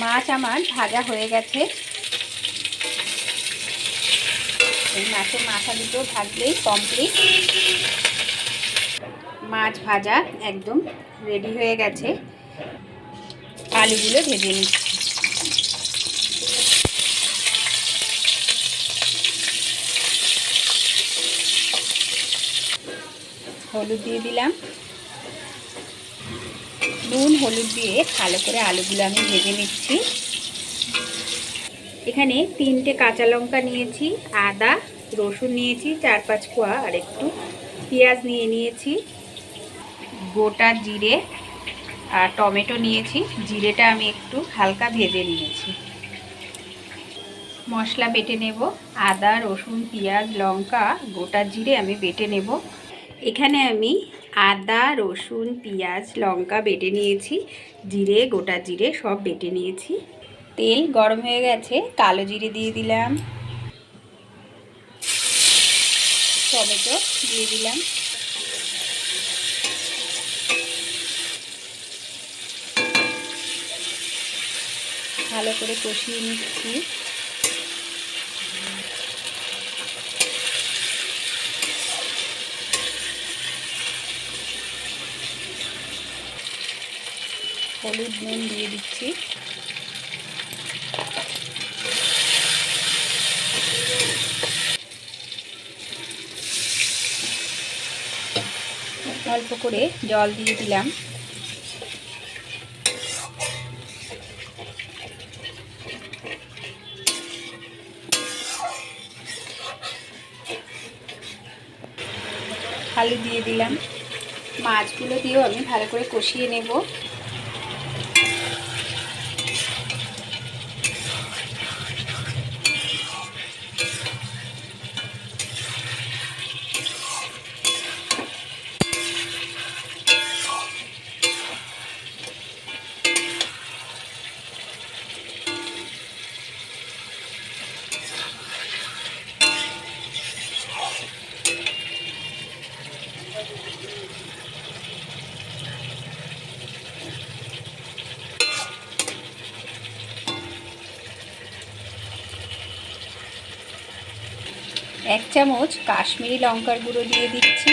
মাছ আমার ভাজা হয়ে গেছে। এই মাছের মাথা দুটো ভাজলেই কমপ্লিট মাছ ভাজা একদম রেডি হয়ে গেছে। আলুগুলো ভেজে নিচ্ছি। হলুদ দিয়ে দিলাম। নুন, হলুদ দিয়ে ভালো করে আলুগুলো আমি ভেজে নিচ্ছি। এখানে তিনটে কাঁচা লঙ্কা নিয়েছি, আদা, রসুন নিয়েছি, চার পাঁচ কোয়া, আর একটু পেঁয়াজ নিয়ে নিয়েছি, গোটা জিরে আর টমেটো নিয়েছি। জিরেটা আমি একটু হালকা ভেজে নিয়েছি। মশলা বেটে নেব, আদা, রসুন, পেঁয়াজ, লঙ্কা, গোটা জিরে আমি বেটে নেব। এখানে আমি আদা, রসুন, পেঁয়াজ, লঙ্কা বেটে নিয়েছি। জিরে, গোটা জিরে সব বেটে নিয়েছি। তেল গরম হয়ে গেছে, কালো জিরে দিয়ে দিলাম। টমেটো দিয়ে দিলাম। ভালো করে কষিয়ে নিচ্ছি। হলুদ নুন দিয়ে দিচ্ছি। অল্প করে জল দিয়ে দিলাম। আলু দিয়ে দিলাম। মাছগুলো দিয়েও আমি ভালো করে কষিয়ে নেব। এক চামচ কাশ্মীরি লঙ্কার গুঁড়ো দিয়ে দিচ্ছি।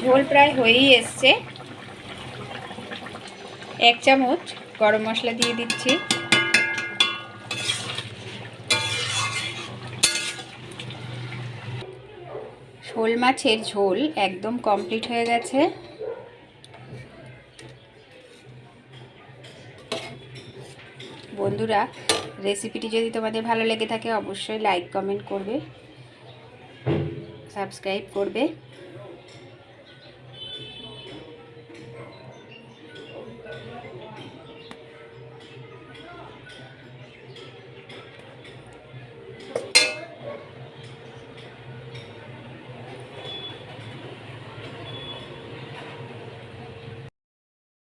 ঝোল প্রায় হয়েই এসছে। এক চামচ গরম মশলা দিয়ে দিচ্ছি। শোল মাছের ঝোল একদম কমপ্লিট হয়ে গেছে। বন্ধুরা রেসিপিটি যদি তোমাদের ভালো লেগে থাকে, অবশ্যই লাইক কমেন্ট করবে সাবস্ক্রাইব করবে।